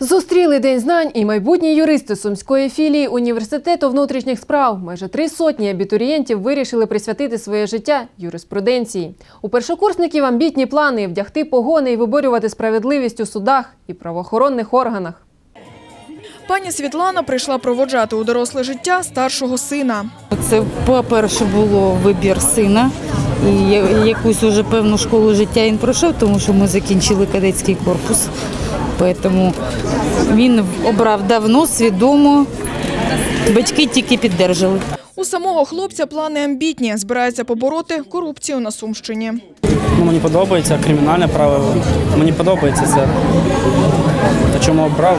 Зустріли День знань і майбутні юристи Сумської філії університету внутрішніх справ. Майже три сотні абітурієнтів вирішили присвятити своє життя юриспруденції. У першокурсників амбітні плани вдягти погони і виборювати справедливість у судах і правоохоронних органах. Пані Світлана прийшла проводжати у доросле життя старшого сина. Це, по-перше, було вибір сина. І якусь уже певну школу життя він пройшов, тому що ми закінчили кадетський корпус. Тому він обрав давно, свідомо. Батьки тільки піддержали. У самого хлопця плани амбітні. Збирається побороти корупцію на Сумщині. Ну, мені подобається кримінальне право. Мені подобається це. Та чому обрав?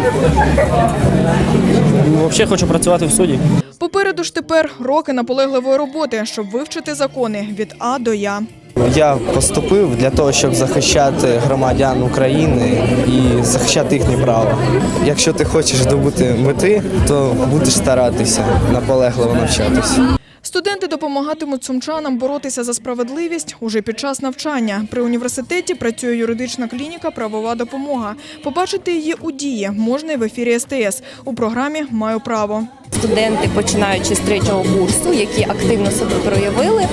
Ну, взагалі хочу працювати в суді. Попереду ж тепер роки наполегливої роботи, щоб вивчити закони від А до Я. Я поступив для того, щоб захищати громадян України і захищати їхні права. Якщо ти хочеш добути мети, то будеш старатися наполегливо навчатися. Студенти допомагатимуть сумчанам боротися за справедливість уже під час навчання. При університеті працює юридична клініка Правова допомога. Побачити її у дії можна і в ефірі СТС у програмі Маю право. Студенти, починаючи з третього курсу, які активно себе проявили,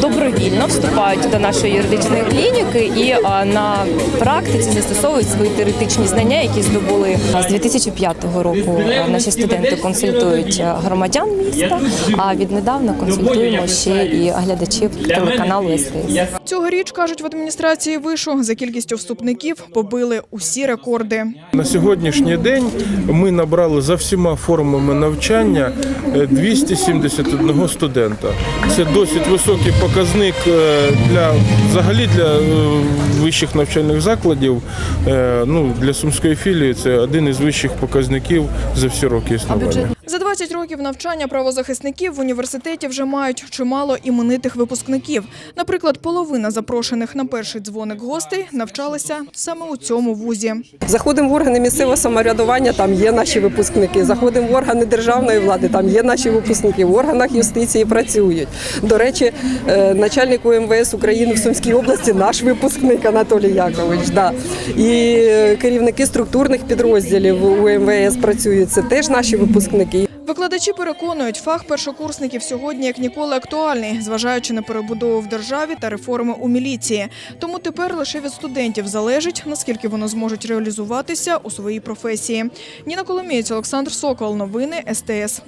добровільно вступають до нашої юридичної клініки і на практиці застосовують свої теоретичні знання, які здобули з 2005 року. Наші студенти консультують громадян міста. А віднедавна консультуємо ще і глядачів телеканалу СТС. Цьогоріч кажуть в адміністрації вишу за кількістю вступників побили усі рекорди. На сьогоднішній день ми набрали за всіма формами навчання е, 271 студента. Це досить високий показник е, для взагалі для е, вищих навчальних закладів. Е, Ну для сумської філії це один із вищих показників за всі роки існування. За 20 років навчання правозахисників в університеті вже мають чимало іменитих випускників. Наприклад, половина запрошених на перший дзвоник гостей навчалися саме у цьому вузі. Заходимо в органи місцевого самоврядування, там є наші випускники. Заходимо в органи державної влади, там є наші випускники. В органах юстиції працюють. До речі, е, начальник УМВС України в Сумській області наш випускник Анатолій Якович. Да. І е, керівники структурних підрозділів УМВС працюють. Це теж наші випускники. Викладачі переконують, фах першокурсників сьогодні як ніколи актуальний, зважаючи на перебудову в державі та реформи у міліції. Тому тепер лише від студентів залежить, наскільки вони зможуть реалізуватися у своїй професії. Ніна Коломієць, Олександр Сокол. Новини СТС.